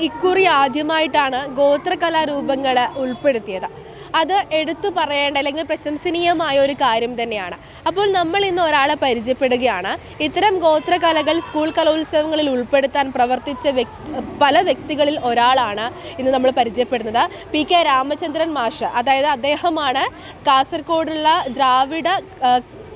ഇക്കുറി ആദ്യമായിട്ടാണ് ഗോത്രകലാരൂപങ്ങൾ ഉൾപ്പെടുത്തിയത്. അത് എടുത്തു പറയേണ്ട അല്ലെങ്കിൽ പ്രശംസനീയമായ ഒരു കാര്യം തന്നെയാണ്. അപ്പോൾ നമ്മൾ ഇന്ന് ഒരാളെ പരിചയപ്പെടുകയാണ്. ഇത്തരം ഗോത്രകലകൾ സ്കൂൾ കലോത്സവങ്ങളിൽ ഉൾപ്പെടുത്താൻ പ്രവർത്തിച്ച പല വ്യക്തികളിൽ ഒരാളാണ് ഇന്ന് നമ്മൾ പരിചയപ്പെടുന്നത്. പി കെ രാമചന്ദ്രൻ മാഷ്. അതായത് അദ്ദേഹമാണ് കാസർഗോഡുള്ള ദ്രാവിഡ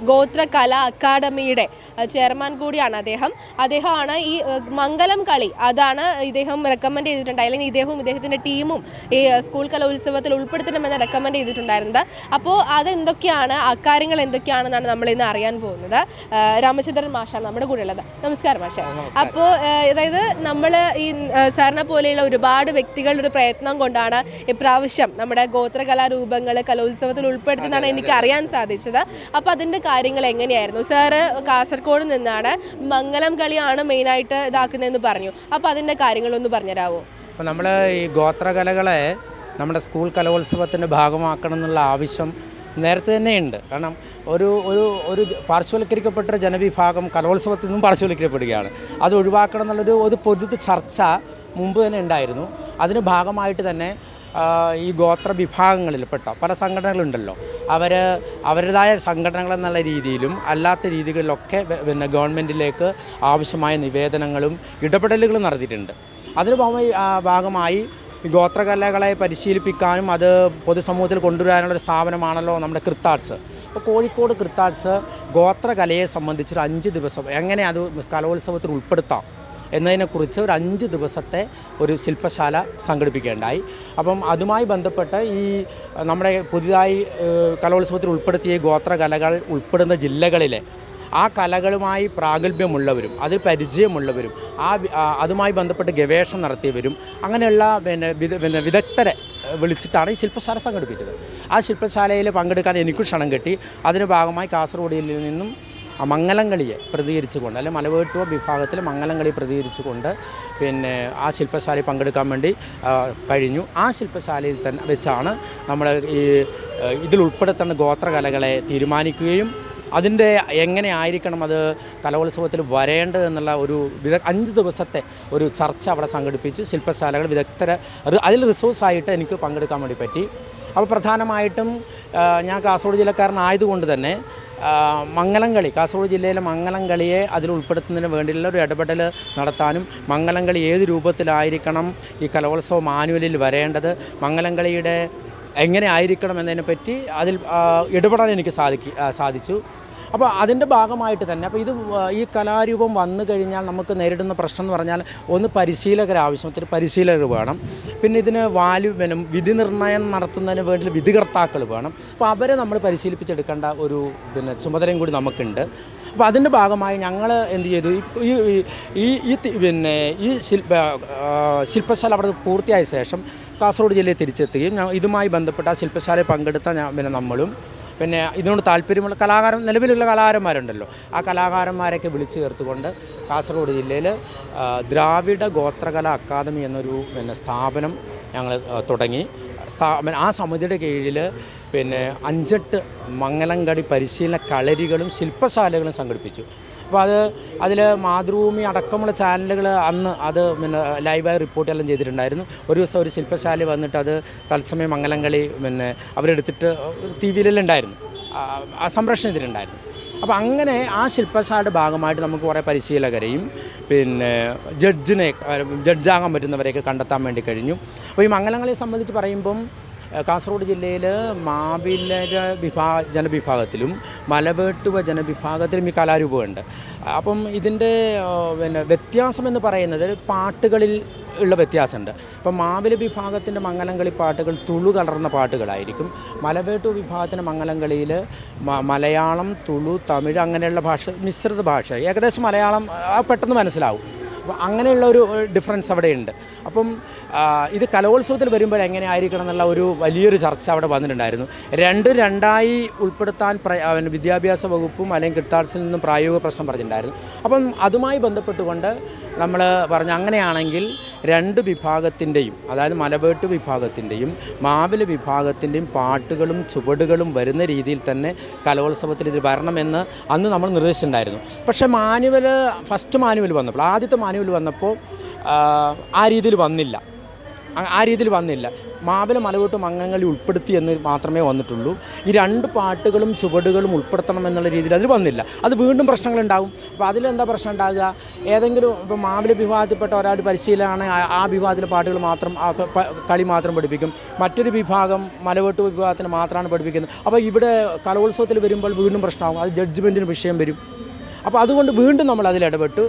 ഗോത്ര കലാ അക്കാദമിയുടെ ചെയർമാൻ കൂടിയാണ് അദ്ദേഹം. അദ്ദേഹമാണ് ഈ മംഗലം കളി അതാണ് ഇദ്ദേഹം റെക്കമെൻഡ് ചെയ്തിട്ടുണ്ട് അല്ലെങ്കിൽ ഇദ്ദേഹവും ഇദ്ദേഹത്തിന്റെ ടീമും ഈ സ്കൂൾ കലോത്സവത്തിൽ ഉൾപ്പെടുത്തണമെന്ന് റെക്കമെൻഡ് ചെയ്തിട്ടുണ്ടായിരുന്നത്. അപ്പോൾ അതെന്തൊക്കെയാണ് അക്കാര്യങ്ങൾ എന്തൊക്കെയാണെന്നാണ് നമ്മൾ ഇന്ന് അറിയാൻ പോകുന്നത്. രാമചന്ദ്രൻ മാഷാണ് നമ്മുടെ കൂടെ ഉള്ളത് നമസ്കാരം മാഷ. അപ്പോൾ അതായത് നമ്മൾ ഈ സാറിനെ പോലെയുള്ള ഒരുപാട് വ്യക്തികളുടെ ഒരു പ്രയത്നം കൊണ്ടാണ് ഇപ്രാവശ്യം നമ്മുടെ ഗോത്രകലാരൂപങ്ങൾ കലോത്സവത്തിൽ ഉൾപ്പെടുത്തുന്നതാണ് എനിക്ക് അറിയാൻ സാധിച്ചത്. അപ്പോൾ അതിന്റെ കാര്യങ്ങൾ എങ്ങനെയായിരുന്നു? സാറ് കാസർഗോഡ് നിന്നാണ് മംഗലം കളിയാണ് മെയിനായിട്ട് ഇതാക്കുന്നതെന്ന് പറഞ്ഞു. അപ്പോൾ അതിന്റെ കാര്യങ്ങളൊന്ന് പറഞ്ഞുതരാമോ അപ്പോൾ നമ്മൾ ഈ ഗോത്രകലകളെ നമ്മുടെ സ്കൂൾ കലോത്സവത്തിന്റെ ഭാഗമാക്കണം എന്നുള്ള ആവശ്യം നേരത്തെ തന്നെയുണ്ട്. കാരണം ഒരു ഒരു ഒരു പാർശ്വവൽക്കരിക്കപ്പെട്ട ജനവിഭാഗം കലോത്സവത്തിൽ നിന്നും പാർശ്വവൽക്കരിക്കപ്പെടുകയാണ്. അത് ഒഴിവാക്കണം എന്നുള്ളൊരു ഒരു പൊതു ചർച്ച മുമ്പ് തന്നെ ഉണ്ടായിരുന്നു. അതിന് ഭാഗമായിട്ട് തന്നെ ഈ ഗോത്ര വിഭാഗങ്ങളിൽപ്പെട്ട പല സംഘടനകളുണ്ടല്ലോ. അവർ അവരുടേതായ സംഘടനകൾ എന്നുള്ള രീതിയിലും അല്ലാത്ത രീതികളിലൊക്കെ പിന്നെ ഗവൺമെന്റിലേക്ക് ആവശ്യമായ നിവേദനങ്ങളും ഇടപെടലുകളും നടത്തിയിട്ടുണ്ട്. അതിന് ഭാഗമായി ഗോത്രകലകളെ പരിശീലിപ്പിക്കാനും അത് പൊതുസമൂഹത്തിൽ കൊണ്ടുവരാനുള്ള ഒരു സ്ഥാപനമാണല്ലോ നമ്മുടെ കൃത്താർട്സ് അപ്പോൾ കോഴിക്കോട് കൃത്താർട്സ് ഗോത്രകലയെ സംബന്ധിച്ചൊരു അഞ്ച് ദിവസം എങ്ങനെ അത് കലോത്സവത്തിൽ ഉൾപ്പെടുത്താം? എന്നതിനെക്കുറിച്ച് ഒരു അഞ്ച് ദിവസത്തെ ഒരു ശില്പശാല സംഘടിപ്പിക്കുകയുണ്ടായി. അപ്പം അതുമായി ബന്ധപ്പെട്ട് ഈ നമ്മുടെ പുതിയതായി കലോത്സവത്തിൽ ഉൾപ്പെടുത്തിയ ഗോത്ര കലകൾ ഉൾപ്പെടുന്ന ജില്ലകളിലെ ആ കലകളുമായി പ്രാഗൽഭ്യമുള്ളവരും അതിൽ പരിചയമുള്ളവരും ആ അതുമായി ബന്ധപ്പെട്ട് ഗവേഷണം നടത്തിയവരും അങ്ങനെയുള്ള പിന്നെ പിന്നെ വിദഗ്ധരെ വിളിച്ചിട്ടാണ് ഈ ശില്പശാല സംഘടിപ്പിച്ചത്. ആ ശില്പശാലയിൽ പങ്കെടുക്കാൻ എനിക്കും ക്ഷണം കിട്ടി. അതിന് ഭാഗമായി കാസർഗോഡിൽ നിന്നും മംഗലംകളിയെ പ്രതികരിച്ചുകൊണ്ട് അല്ലെങ്കിൽ മലവേട്ടുവ വിഭാഗത്തിൽ മംഗലം മംഗലംകളി പ്രതികരിച്ചുകൊണ്ട് പിന്നെ ആ ശില്പശാലയിൽ പങ്കെടുക്കാൻ വേണ്ടി കഴിഞ്ഞു. ആ ശില്പശാലയിൽ തന്നെ വെച്ചാണ് നമ്മൾ ഈ ഇതിൽ ഉൾപ്പെടുത്തേണ്ട ഗോത്രകലകളെ തീരുമാനിക്കുകയും അതിന്റെ എങ്ങനെ ആയിരിക്കണം അത് കലോത്സവത്തിൽ വരേണ്ടത് എന്നുള്ള ഒരു വിദ അഞ്ച് ദിവസത്തെ ഒരു ചർച്ച അവിടെ സംഘടിപ്പിച്ച് ശില്പശാലകൾ വിദഗ്ധരെ അതിൽ റിസോഴ്സായിട്ട് എനിക്ക് പങ്കെടുക്കാൻ വേണ്ടി പറ്റി. അപ്പോൾ പ്രധാനമായിട്ടും ഞാൻ കാസർഗോഡ് ജില്ലക്കാരനായതുകൊണ്ട് തന്നെ ആ, മംഗലംകളി കാസർഗോഡ് ജില്ലയിലെ മംഗലംകളിയെ അതിൽ ഉൾപ്പെടുത്തുന്നതിന് വേണ്ടിയുള്ള ഒരു ഇടപെടൽ നടത്താനും മംഗലംകളി ഏത് രൂപത്തിലായിരിക്കണം ഈ കലോത്സവം മാനുവലിൽ വരേണ്ടത് മംഗലംകളിയുടെ എങ്ങനെ ആയിരിക്കണം എന്നതിനെപ്പറ്റി അതിൽ ഇടപെടാൻ എനിക്ക് സാധിക്കും സാധിച്ചു. അപ്പോൾ അതിന്റെ ഭാഗമായിട്ട് തന്നെ അപ്പോൾ ഇത് ഈ കലാരൂപം വന്നു കഴിഞ്ഞാൽ നമുക്ക് നേരിടുന്ന പ്രശ്നം എന്ന് പറഞ്ഞാൽ ഒന്ന് പരിശീലകർ ആവശ്യത്തിന് പരിശീലകർ വേണം. പിന്നെ ഇതിന് വാല്യൂ വേണം വിധി നിർണയം നടത്തുന്നതിന് വേണ്ടി വിധികർത്താക്കൾ വേണം. അപ്പോൾ അവരെ നമ്മൾ പരിശീലിപ്പിച്ചെടുക്കേണ്ട ഒരു പിന്നെ ചുമതലയും കൂടി നമുക്കുണ്ട്. അപ്പോൾ അതിന്റെ ഭാഗമായി ഞങ്ങൾ എന്ത് ചെയ്തു? ഈ ഈ- ഈ പിന്നെ ഈ ശില്പ ശില്പശാല അവിടെ പൂർത്തിയായ ശേഷം കാസർഗോഡ് ജില്ലയിൽ തിരിച്ചെത്തുകയും ഇതുമായി ബന്ധപ്പെട്ട ശില്പശാലയിൽ പങ്കെടുത്ത ഞാൻ പിന്നെ നമ്മളും പിന്നെ ഇതിനോട് താല്പര്യമുള്ള കലാകാരൻ നിലവിലുള്ള കലാകാരന്മാരുണ്ടല്ലോ. ആ കലാകാരന്മാരെയൊക്കെ വിളിച്ചു ചേർത്തുകൊണ്ട് കാസർഗോഡ് ജില്ലയിൽ ദ്രാവിഡ ഗോത്രകല അക്കാദമി എന്നൊരു പിന്നെ സ്ഥാപനം ഞങ്ങൾ തുടങ്ങി. സ്ഥാപന ആ സമിതിയുടെ കീഴിൽ പിന്നെ അഞ്ചെട്ട് മംഗലംകടി പരിശീലന കളരികളും ശില്പശാലകളും സംഘടിപ്പിച്ചു. അപ്പോൾ അത് അതിൽ മാതൃഭൂമി അടക്കമുള്ള ചാനലുകൾ അന്ന് അത് പിന്നെ ലൈവായി റിപ്പോർട്ട് എല്ലാം ചെയ്തിട്ടുണ്ടായിരുന്നു. ഒരു ദിവസം ഒരു ശില്പശാല വന്നിട്ട് അത് തത്സമയം മംഗലംകളി പിന്നെ അവരെടുത്തിട്ട് ടി വിയിലെല്ലാം ഉണ്ടായിരുന്നു സംപ്രേഷണം ഇതിലുണ്ടായിരുന്നു അപ്പോൾ അങ്ങനെ ആ ശില്പശാലയുടെ ഭാഗമായിട്ട് നമുക്ക് കുറേ പരിശീലകരെയും പിന്നെ ജഡ്ജിനെ ജഡ്ജാകാൻ പറ്റുന്നവരെയൊക്കെ കണ്ടെത്താൻ വേണ്ടി കഴിഞ്ഞു. അപ്പോൾ ഈ മംഗലങ്ങളെ സംബന്ധിച്ച് പറയുമ്പം കാസർഗോഡ് ജില്ലയിൽ മാവിലര വിഭാ ജനവിഭാഗത്തിലും മലവേട്ടുവ ജനവിഭാഗത്തിലും ഈ കലാരൂപമുണ്ട്. അപ്പം ഇതിന്റെ പിന്നെ വ്യത്യാസം എന്ന് പറയുന്നത് പാട്ടുകളിൽ ഉള്ള വ്യത്യാസമുണ്ട്. ഇപ്പം മാവില വിഭാഗത്തിന്റെ മംഗലംകളി പാട്ടുകൾ തുളു കലർന്ന പാട്ടുകളായിരിക്കും. മലവേട്ടു വിഭാഗത്തിന്റെ മംഗലംകളിയിൽ മലയാളം തുളു തമിഴ് അങ്ങനെയുള്ള ഭാഷ മിശ്രിത ഭാഷ. ഏകദേശം മലയാളം പെട്ടെന്ന് മനസ്സിലാവും. അപ്പോൾ അങ്ങനെയുള്ള ഒരു ഡിഫറൻസ് അവിടെയുണ്ട്. അപ്പം ഇത് കലോത്സവത്തിൽ വരുമ്പോൾ എങ്ങനെ ആയിരിക്കണം എന്നുള്ള ഒരു വലിയൊരു ചർച്ച അവിടെ വന്നിട്ടുണ്ടായിരുന്നു. രണ്ട് രണ്ടായി ഉൾപ്പെടുത്താൻ വിദ്യാഭ്യാസ വകുപ്പും അല്ലെങ്കിൽ കിട്ടാർസിൽ നിന്നും പ്രായോഗിക പ്രശ്നം പറഞ്ഞിട്ടുണ്ടായിരുന്നു. അപ്പം അതുമായി ബന്ധപ്പെട്ടുകൊണ്ട് നമ്മൾ പറഞ്ഞു അങ്ങനെയാണെങ്കിൽ രണ്ട് വിഭാഗത്തിന്റെയും അതായത് മലവേട്ട് വിഭാഗത്തിന്റെയും മാവില വിഭാഗത്തിന്റെയും പാട്ടുകളും ചുവടുകളും വരുന്ന രീതിയിൽ തന്നെ കലോത്സവത്തിൽ ഇത് വരണമെന്ന് അന്ന് നമ്മൾ നിർദ്ദേശിച്ചിട്ടുണ്ടായിരുന്നു. പക്ഷേ മാനുവൽ ഫസ്റ്റ് മാനുവൽ വന്നപ്പോൾ ആദ്യത്തെ മാനുവൽ വന്നപ്പോൾ ആ, രീതിയിൽ വന്നില്ല. ആ- രീതിയിൽ വന്നില്ല. മാവില മലവെട്ടും അംഗങ്ങളിൽ ഉൾപ്പെടുത്തി എന്ന് മാത്രമേ വന്നിട്ടുള്ളൂ. ഈ രണ്ട് പാട്ടുകളും ചുവടുകളും ഉൾപ്പെടുത്തണം എന്നുള്ള രീതിയിൽ അതിൽ വന്നില്ല. അത് വീണ്ടും പ്രശ്നങ്ങളുണ്ടാകും. അപ്പോൾ അതിലെന്താ പ്രശ്നം ഉണ്ടാകുക? ഏതെങ്കിലും ഇപ്പോൾ മാവില വിഭാഗത്തിൽപ്പെട്ട ഒരാൾ പരിശീലനമാണ് ആ- വിഭാഗത്തിലെ പാട്ടുകൾ മാത്രം കളി മാത്രം പഠിപ്പിക്കും. മറ്റൊരു വിഭാഗം മലവെട്ട് വിഭാഗത്തിന് മാത്രമാണ് പഠിപ്പിക്കുന്നത്. അപ്പോൾ ഇവിടെ കലോത്സവത്തിൽ വരുമ്പോൾ വീണ്ടും പ്രശ്നമാകും. അത് ജഡ്ജ്മെന്റിന് വിഷയം വരും. അപ്പോൾ അതുകൊണ്ട് വീണ്ടും നമ്മൾ അതിൽ ഇടപെട്ടു.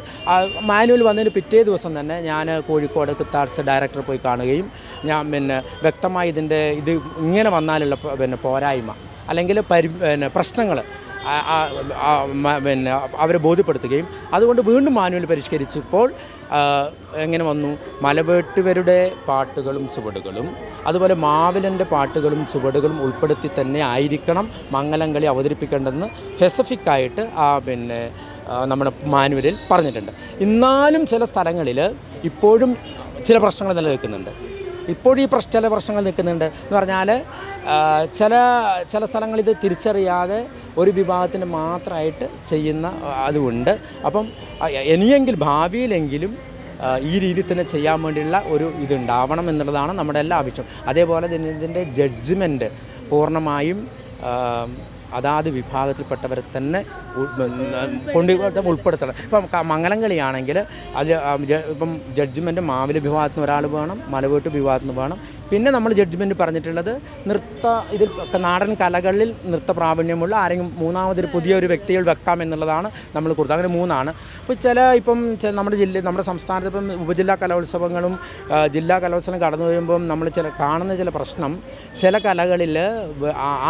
മാനുവൽ വന്നതിന് പിറ്റേ ദിവസം തന്നെ ഞാൻ കോഴിക്കോട് കിത്താർട്സ് ഡയറക്ടറെ പോയി കാണുകയും ഞാൻ പിന്നെ വ്യക്തമായി ഇതിന്റെ ഇത് ഇങ്ങനെ വന്നാലുള്ള പിന്നെ പോരായ്മ അല്ലെങ്കിൽ പരി പിന്നെ പ്രശ്നങ്ങൾ പിന്നെ അവരെ ബോധ്യപ്പെടുത്തുകയും അതുകൊണ്ട് വീണ്ടും മാനുവൽ പരിഷ്കരിച്ചപ്പോൾ എങ്ങനെ വന്നു? മലവേട്ടുവരുടെ പാട്ടുകളും ചുവടുകളും അതുപോലെ മാവിലന്റെ പാട്ടുകളും ചുവടുകളും ഉൾപ്പെടുത്തി തന്നെ ആയിരിക്കണം മംഗലം കളി അവതരിപ്പിക്കേണ്ടതെന്ന് സ്പെസിഫിക്കായിട്ട് ആ പിന്നെ നമ്മുടെ മാനുവലിൽ പറഞ്ഞിട്ടുണ്ട്. എന്നാലും ചില സ്ഥലങ്ങളിൽ ഇപ്പോഴും ചില പ്രശ്നങ്ങൾ നിലനിൽക്കുന്നുണ്ട്. ഇപ്പോഴും ഈ പ്രശ്ന ചില പ്രശ്നങ്ങൾ നിൽക്കുന്നുണ്ട്. എന്ന് പറഞ്ഞാൽ ചില ചില സ്ഥലങ്ങളിൽ ഇത് തിരിച്ചറിയാതെ ഒരു വിഭാഗത്തിന് മാത്രമായിട്ട് ചെയ്യുന്ന അതുകൊണ്ട് അപ്പം ഇനിയെങ്കിൽ ഭാവിയിലെങ്കിലും ഈ രീതിയിൽ തന്നെ ചെയ്യാൻ വേണ്ടിയുള്ള ഒരു ഇതുണ്ടാവണം എന്നുള്ളതാണ് നമ്മുടെ എല്ലാ ആവശ്യം. അതേപോലെ തന്നെ ഇതിന്റെ ജഡ്ജ്മെന്റ് പൂർണമായും അതാത് വിഭാഗത്തിൽപ്പെട്ടവരെ തന്നെ കൊണ്ടു ഉൾപ്പെടുത്തണം. ഇപ്പം മംഗലം കളിയാണെങ്കിൽ അത് ആ ജ- ഇപ്പം ജഡ്ജ്മെന്റ് മാവില വിഭാഗത്തിൽ നിന്ന് ഒരാൾ വേണം മലവീട്ട് നിന്ന് വേണം പിന്നെ നമ്മൾ ജഡ്ജ്മെന്റ് പറഞ്ഞിട്ടുള്ളത് നൃത്ത ഇതിൽ നാടൻ കലകളിൽ നൃത്ത പ്രാവീണ്യമുള്ള ആരെങ്കിലും മൂന്നാമതൊരു പുതിയ ഒരു വ്യക്തികൾ വെക്കാം എന്നുള്ളതാണ് നമ്മൾ കൊടുത്തത്. അങ്ങനെ മൂന്നാണ്. ഇപ്പോൾ ചില ഇപ്പം നമ്മുടെ ജില്ല നമ്മുടെ സംസ്ഥാനത്ത് ഇപ്പം ഉപജില്ലാ കലോത്സവങ്ങളും ജില്ലാ കലോത്സവം കടന്നു കഴിയുമ്പം നമ്മൾ ചില കാണുന്ന ചില പ്രശ്നം ചില കലകളിൽ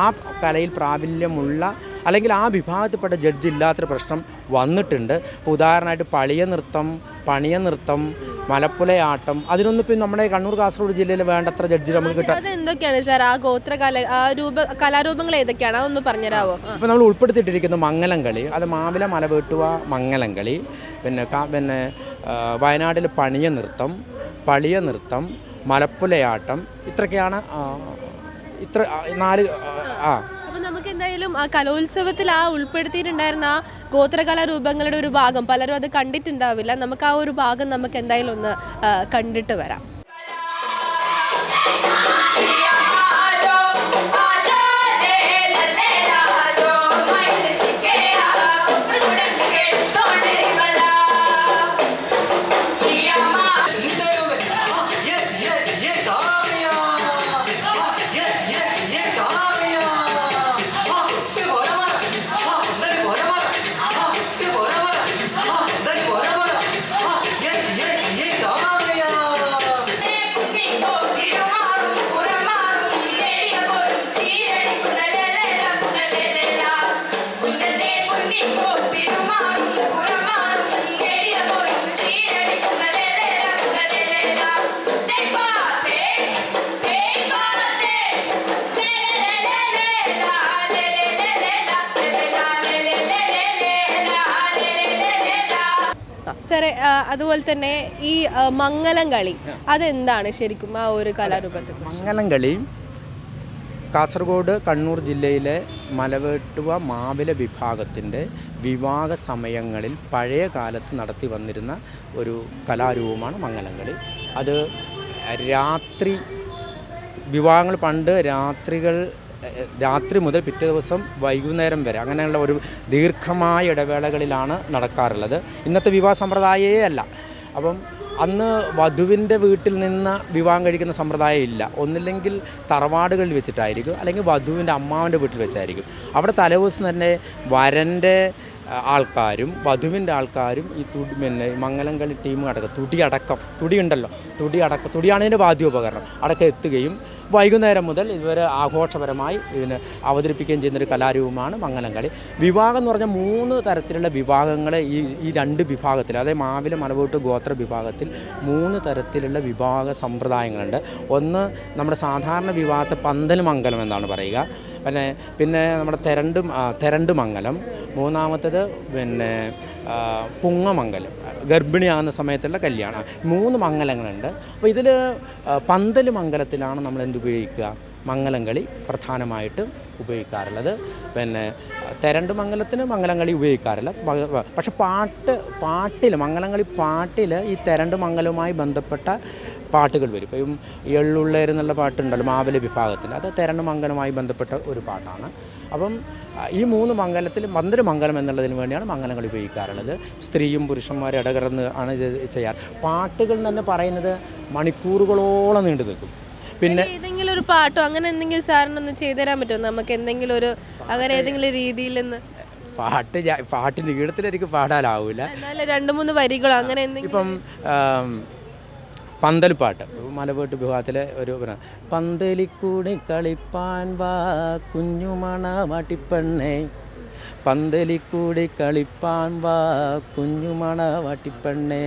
ആ കലയിൽ പ്രാബല്യമുള്ള അല്ലെങ്കിൽ ആ വിഭാഗത്തിൽപ്പെട്ട ജഡ്ജ് ഇല്ലാത്തൊരു പ്രശ്നം വന്നിട്ടുണ്ട്. ഇപ്പോൾ ഉദാഹരണമായിട്ട് പളിയ നൃത്തം പണിയ നൃത്തം മലപ്പുലയാട്ടം അതിനൊന്നും ഇപ്പം നമ്മുടെ കണ്ണൂർ കാസർഗോഡ് ജില്ലയിൽ വേണ്ടത്ര ജഡ്ജി നമുക്ക് കിട്ടാൻ അത് എന്തൊക്കെയാണ് സാർ? ആ ഗോത്ര കല ആ രൂപ കലാരൂപങ്ങൾ ഏതൊക്കെയാണ്? അതൊന്ന് പറഞ്ഞുതരാമോ ആ. ഇപ്പോൾ നമ്മൾ ഉൾപ്പെടുത്തിയിട്ടിരിക്കുന്ന മംഗലം കളി അത് മാവില മലവീട്ടുവ മംഗലം കളി പിന്നെ പിന്നെ വയനാട്ടിൽ പണിയ നൃത്തം പളിയ നൃത്തം മലപ്പുലയാട്ടം ഇത്രയൊക്കെയാണ് ഇത്ര നാല് ആ. എന്തായാലും ആ കലോത്സവത്തിൽ ആ ഉൾപ്പെടുത്തിയിട്ടുണ്ടായിരുന്ന ആ ഗോത്രകലാരൂപങ്ങളുടെ ഒരു ഭാഗം പലരും അത് കണ്ടിട്ടുണ്ടാവില്ല. നമുക്ക് ആ ഒരു ഭാഗം നമുക്ക് എന്തായാലും ഒന്ന് കണ്ടിട്ട് വരാം. സാറേ അതുപോലെ തന്നെ ഈ മംഗലം കളി അതെന്താണ് ശരിക്കും ആ ഒരു കലാരൂപത്തിൽ മംഗലം കളി കാസർഗോഡ് കണ്ണൂർ ജില്ലയിലെ മലവേട്ടുവ മാവില വിഭാഗത്തിന്റെ വിവാഹ സമയങ്ങളിൽ പഴയ കാലത്ത് നടത്തി വന്നിരുന്ന ഒരു കലാരൂപമാണ് മംഗലം കളി. അത് രാത്രി വിവാഹങ്ങൾ പണ്ട് രാത്രികൾ രാത്രി മുതൽ പിറ്റേ ദിവസം വൈകുന്നേരം വരെ അങ്ങനെയുള്ള ഒരു ദീർഘമായ ഇടവേളകളിലാണ് നടക്കാറുള്ളത്. ഇന്നത്തെ വിവാഹ സമ്പ്രദായേ അല്ല. അപ്പം അന്ന് വധുവിന്റെ വീട്ടിൽ നിന്ന് വിവാഹം കഴിക്കുന്ന സമ്പ്രദായം ഇല്ല. ഒന്നില്ലെങ്കിൽ തറവാടുകളിൽ വെച്ചിട്ടായിരിക്കും. അല്ലെങ്കിൽ വധുവിന്റെ അമ്മാവന്റെ വീട്ടിൽ വെച്ചായിരിക്കും. അവിടെ തലേദിവസം തന്നെ വരന്റെ ആൾക്കാരും വധുവിന്റെ ആൾക്കാരും ഈ തുടി പിന്നെ മംഗലം കളി ടീം അടക്കം തുടി അടക്കം തുടി ഉണ്ടല്ലോ തുടി തുടിയാണ് ഇതിന്റെ വാദ്യോപകരണം അടക്കം എത്തുകയും വൈകുന്നേരം മുതൽ ഇതുവരെ ആഘോഷപരമായി ഇതിന് അവതരിപ്പിക്കുകയും ചെയ്യുന്നൊരു കലാരൂപമാണ് മംഗലം കളി വിവാഹം എന്ന് പറഞ്ഞാൽ മൂന്ന് തരത്തിലുള്ള വിഭാഗങ്ങളെ ഈ ഈ രണ്ട് വിഭാഗത്തിൽ അതായത് മാവില മലവോട്ട് ഗോത്ര വിഭാഗത്തിൽ മൂന്ന് തരത്തിലുള്ള വിഭാഗ സമ്പ്രദായങ്ങളുണ്ട്. ഒന്ന് നമ്മുടെ സാധാരണ വിവാഹത്തെ പന്തൽ മംഗലം എന്നാണ് പറയുക. പിന്നെ പിന്നെ നമ്മുടെ തെരണ്ട് തെരണ്ട് മംഗലം മൂന്നാമത്തേത് പിന്നെ പുങ്ങമംഗലം. ഗർഭിണിയാകുന്ന സമയത്തുള്ള കല്യാണം. മൂന്ന് മംഗലങ്ങളുണ്ട്. അപ്പോൾ ഇതിൽ പന്തൽ മംഗലത്തിലാണ് നമ്മൾ എന്ത് ഉപയോഗിക്കുക? മംഗലംകളി പ്രധാനമായിട്ട് ഉപയോഗിക്കാറുള്ളത്. പിന്നെ തെരണ്ട് മംഗലത്തിന് മംഗലം കളി ഉപയോഗിക്കാറില്ല പക്ഷെ പാട്ട് പാട്ടിൽ മംഗലം കളി പാട്ടിൽ ഈ തെരണ്ട് മംഗലവുമായി ബന്ധപ്പെട്ട പാട്ടുകൾ വരും. ഇപ്പം എള്ളുള്ളേർ എന്നുള്ള പാട്ടുണ്ടല്ലോ മാവല വിഭാഗത്തിൽ അത് തെരണ്ട് മംഗലമായി ബന്ധപ്പെട്ട ഒരു പാട്ടാണ്. അപ്പം ഈ മൂന്ന് മംഗലത്തിൽ മന്ദിരമംഗലം എന്നുള്ളതിന് വേണ്ടിയാണ് മംഗലങ്ങൾ ഉപയോഗിക്കാറുള്ളത്. സ്ത്രീയും പുരുഷന്മാരും ഇടകടന്ന് ആണ് ഇത് ചെയ്യാറ്. പാട്ടുകൾ തന്നെ പറയുന്നത് മണിക്കൂറുകളോളം നീണ്ടു നിൽക്കും. പിന്നെ ഏതെങ്കിലും ഒരു പാട്ടോ അങ്ങനെ എന്തെങ്കിലും സാറിനൊന്ന് ചെയ്തു തരാൻ പറ്റുമോ? നമുക്ക് എന്തെങ്കിലും ഒരു അങ്ങനെ ഏതെങ്കിലും രീതിയിൽ നിന്ന്. പാട്ട് പാട്ടിന് പാട്ടിന്റെ ഈടത്തിൽ എനിക്ക് പാടാനാവില്ല രണ്ട് മൂന്ന് വരികളോ അങ്ങനെ എന്തെങ്കിലും ഇപ്പം പന്തൽപ്പാട്ട്. മലവേട്ട് വിഭാഗത്തിലെ ഒരു പന്തലിക്കൂടി കളിപ്പാൻ വാ കുഞ്ഞുമണ മാട്ടിപ്പെണ്ണേ പന്തലിക്കൂടി കളിപ്പാൻ വാ കുഞ്ഞുമണ വാട്ടിപ്പെണ്ണേ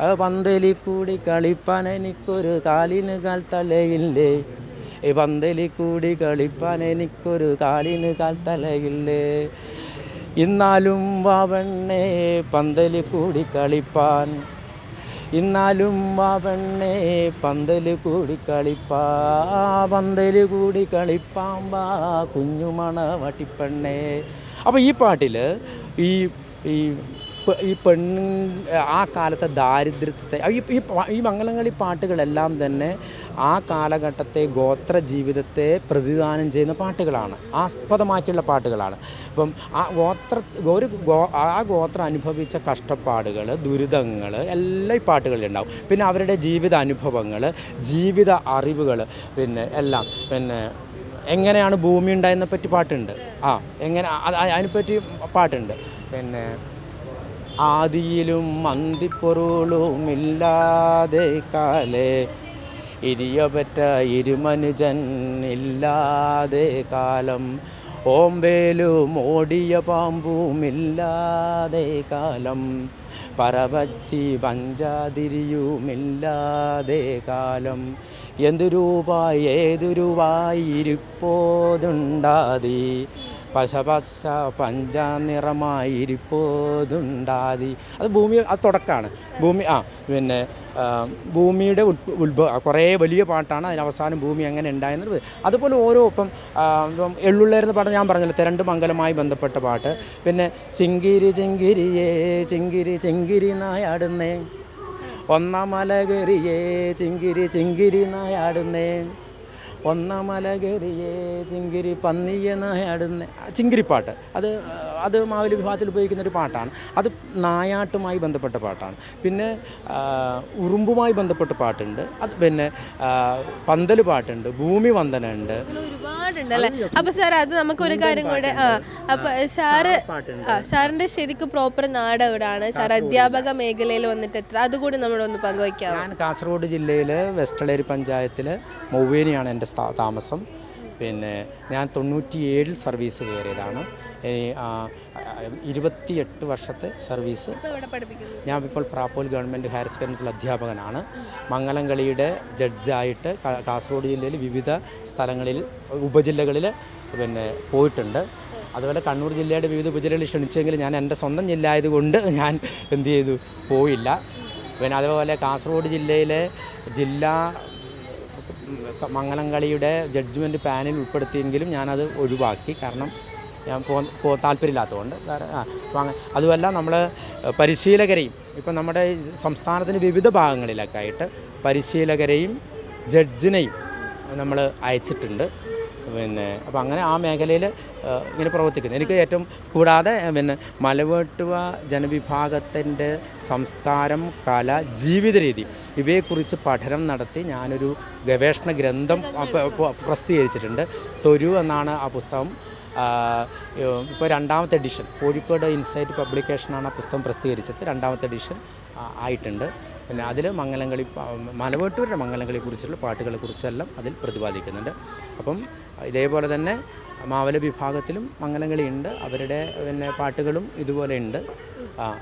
ആ പന്തലിക്കൂടി കളിപ്പാൻ എനിക്കൊരു കാലിന് കാൽ തലയില്ലേ? ഈ പന്തലിക്കൂടി കളിപ്പാൻ എനിക്കൊരു കാലിന് കാൽ തലയില്ലേ? ഇന്നാലും വാവണ്ണേ പന്തലിക്കൂടി കളിപ്പാൻ. ഇന്നാലും ആ പെണ്ണെ പന്തൽ കൂടി കളിപ്പാ പന്തൽ കൂടി കളിപ്പാമ്പാ കുഞ്ഞുമണ വട്ടിപ്പെണ്ണേ അപ്പോൾ ഈ പാട്ടിൽ ഈ ഈ ഈ പെണ്ണ് ആ കാലത്തെ ദാരിദ്ര്യത്തെ ഈ ഈ മംഗളങ്ങളി പാട്ടുകളെല്ലാം തന്നെ ആ കാലഘട്ടത്തെ ഗോത്ര ജീവിതത്തെ പ്രതിദാനം ചെയ്യുന്ന പാട്ടുകളാണ് ആസ്പദമാക്കിയുള്ള പാട്ടുകളാണ്. ഇപ്പം ആ ഗോത്ര ഒരു ഗോ ആ ഗോത്രം അനുഭവിച്ച കഷ്ടപ്പാടുകൾ ദുരിതങ്ങൾ എല്ലാം ഈ പാട്ടുകളിലുണ്ടാവും പിന്നെ അവരുടെ ജീവിത അനുഭവങ്ങൾ ജീവിത അറിവുകൾ പിന്നെ എല്ലാം പിന്നെ എങ്ങനെയാണ് ഭൂമി ഉണ്ടായതിനെ പറ്റി പാട്ടുണ്ട്. ആ എങ്ങനെ അത് അതിനെപ്പറ്റി പാട്ടുണ്ട്. പിന്നെ ആദിയിലും അന്തിപ്പൊരുളുമില്ലാതെ കാലേ ഇരിയപറ്റ ഇരുമനുജൻ ഇല്ലാതെ കാലം. ഓമ്പേലും ഓടിയ പാമ്പും ഇല്ലാതെ കാലം. പറവച്ചി പഞ്ചാതിരിയുമില്ലാതെ കാലം. എന്തു രൂപ ഏതു രൂപായിരിപ്പോതുണ്ടാതി. പശപശ പഞ്ചനിറമായിരിപ്പോതുണ്ടാതി. അത് ഭൂമി അത് തുടക്കമാണ് ഭൂമി ആ പിന്നെ ഭൂമിയുടെ ഉത്ഭവ കുറേ വലിയ പാട്ടാണ് അതിന് അവസാനം ഭൂമി എങ്ങനെ ഉണ്ടായെന്നുള്ളത്. അതുപോലെ ഓരോ ഇപ്പം ഇപ്പം എള്ളുള്ളേരുന്ന പാട്ട് ഞാൻ പറഞ്ഞല്ലോ തെരണ്ട് മംഗലമായി ബന്ധപ്പെട്ട പാട്ട്. പിന്നെ ചിങ്കിരി ചിങ്കിരിയേ ചിങ്കിരി ചിങ്കിരി നായാടുന്നേ. ഒന്നാം മലകറിയേ ചിങ്കിരി ചിങ്കിരി നായാടുന്നേ. ഒന്നാം മലകറിയേ ചിങ്കിരി പന്നിയെ നായാടുന്നേ ചിങ്കിരിപ്പാട്ട്. അത് അത് മാവലി വിഭാഗത്തിൽ ഉപയോഗിക്കുന്ന ഒരു പാട്ടാണ്. അത് നായാട്ടുമായി ബന്ധപ്പെട്ട പാട്ടാണ്. പിന്നെ ഉറുമ്പുമായി ബന്ധപ്പെട്ട പാട്ടുണ്ട്. അത് പിന്നെ പന്തൽ പാട്ടുണ്ട് ഭൂമി വന്ദനുണ്ട്. അപ്പൊ സാർ അത് നമുക്ക് ഒരു കാര്യം കൂടെ ആ അപ്പൊ സാറ് സാറിന്റെ ശരിക്കും പ്രോപ്പർ നാട് എവിടാണ്? സാർ അധ്യാപക മേഖലയിൽ വന്നിട്ട് എത്ര? അതുകൂടി നമ്മളൊന്ന് പങ്കുവയ്ക്കാം ഞാൻ കാസർഗോഡ് ജില്ലയിലെ വെസ്റ്റളേരി പഞ്ചായത്തിൽ മൗവേനിയാണ് എന്റെ താമസം. പിന്നെ ഞാൻ തൊണ്ണൂറ്റിയേഴിൽ സർവീസ് കയറിയതാണ്. ഇരുപത്തിയെട്ട് വർഷത്തെ സർവീസ് ഞാൻ ഇപ്പോൾ പ്രാപ്പോൽ ഗവൺമെന്റ് ഹയർ സെക്കൻഡറി അധ്യാപകനാണ്. മംഗലംകളിയുടെ ജഡ്ജായിട്ട് കാ- കാസർഗോഡ് ജില്ലയിൽ വിവിധ സ്ഥലങ്ങളിൽ ഉപജില്ലകളിൽ പിന്നെ പോയിട്ടുണ്ട്. അതുപോലെ കണ്ണൂർ ജില്ലയുടെ വിവിധ ഉപജില്ലകളിൽ ക്ഷണിച്ചെങ്കിലും ഞാൻ എന്റെ സ്വന്തം ജില്ല ആയതുകൊണ്ട് ഞാൻ എന്ത് ചെയ്തു? പോയില്ല. പിന്നെ അതുപോലെ കാസർഗോഡ് ജില്ലയിലെ ജില്ലാ മംഗലംകളിയുടെ ജഡ്ജ്മെന്റ് പാനൽ ഉൾപ്പെടുത്തിയെങ്കിലും ഞാനത് ഒഴിവാക്കി. കാരണം ഞാൻ പോ താല്പര്യമില്ലാത്തതുകൊണ്ട് ആ അപ്പോൾ അതുമല്ല നമ്മൾ പരിശീലകരെയും ഇപ്പം നമ്മുടെ സംസ്ഥാനത്തിന്റെ വിവിധ ഭാഗങ്ങളിലൊക്കെ ആയിട്ട് പരിശീലകരെയും ജഡ്ജിനെയും നമ്മൾ അയച്ചിട്ടുണ്ട്. പിന്നെ അപ്പോൾ അങ്ങനെ ആ മേഖലയിൽ ഇങ്ങനെ പ്രവർത്തിക്കുന്നു. എനിക്ക് ഏറ്റവും കൂടാതെ പിന്നെ മലവേട്ടുവ ജനവിഭാഗത്തിന്റെ സംസ്കാരം കല ജീവിത രീതി ഇവയെക്കുറിച്ച് പഠനം നടത്തി ഞാനൊരു ഗവേഷണ ഗ്രന്ഥം പ്രസിദ്ധീകരിച്ചിട്ടുണ്ട്. തൊരു എന്നാണ് ആ പുസ്തകം. ഇപ്പോൾ രണ്ടാമത്തെ എഡിഷൻ കോഴിക്കോട് ഇൻസൈറ്റ് പബ്ലിക്കേഷനാണ് ആ പുസ്തകം പ്രസിദ്ധീകരിച്ചത്. രണ്ടാമത്തെ എഡിഷൻ ആയിട്ടുണ്ട്. പിന്നെ അതിൽ മംഗലംകളി മലവേട്ടൂരുടെ മംഗലംകളിയെക്കുറിച്ചുള്ള പാട്ടുകളെക്കുറിച്ചെല്ലാം അതിൽ പ്രതിപാദിക്കുന്നുണ്ട്. അപ്പം ഇതേപോലെ തന്നെ മാവല വിഭാഗത്തിലും മംഗലംകളിയുണ്ട് അവരുടെ പിന്നെ പാട്ടുകളും ഇതുപോലെ ഉണ്ട്.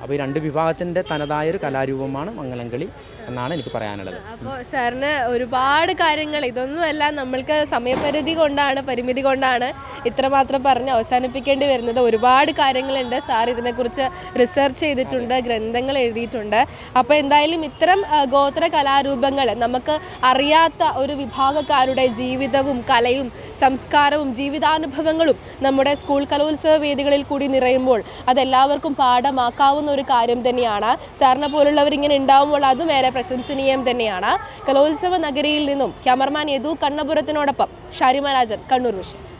അപ്പോൾ ഈ രണ്ട് വിഭാഗത്തിന്റെ തനതായൊരു കലാരൂപമാണ് മംഗലംകളി എന്നാണ് എനിക്ക് പറയാനുള്ളത്. അപ്പോൾ സാറിന് ഒരുപാട് കാര്യങ്ങൾ ഇതൊന്നുമല്ല നമ്മൾക്ക് സമയപരിധി കൊണ്ടാണ് പരിമിതി കൊണ്ടാണ് ഇത്രമാത്രം പറഞ്ഞ് അവസാനിപ്പിക്കേണ്ടി വരുന്നത്. ഒരുപാട് കാര്യങ്ങളുണ്ട്. സാർ ഇതിനെക്കുറിച്ച് റിസർച്ച് ചെയ്തിട്ടുണ്ട് ഗ്രന്ഥങ്ങൾ എഴുതിയിട്ടുണ്ട്. അപ്പോൾ എന്തായാലും ഇത്തരം ഗോത്ര കലാരൂപങ്ങൾ നമുക്ക് അറിയാത്ത ഒരു വിഭാഗക്കാരുടെ ജീവിതവും കലയും സംസ്കാരവും ജീവിതാനുഭവങ്ങളും നമ്മുടെ സ്കൂൾ കലോത്സവ വേദികളിൽ കൂടി നിറയുമ്പോൾ അതെല്ലാവർക്കും പാഠമാക്കാവുന്ന ഒരു കാര്യം തന്നെയാണ്. സാറിനെ പോലുള്ളവർ ഇങ്ങനെ ഉണ്ടാവുമ്പോൾ അതും ഏറെ പ്രശംസനീയം തന്നെയാണ്. കലോത്സവ നഗരിയിൽ നിന്നും ക്യാമറമാൻ യദു കണ്ണപുരത്തിനോടൊപ്പം ഷാരിമ രാജൻ കണ്ണൂർ വിഷയം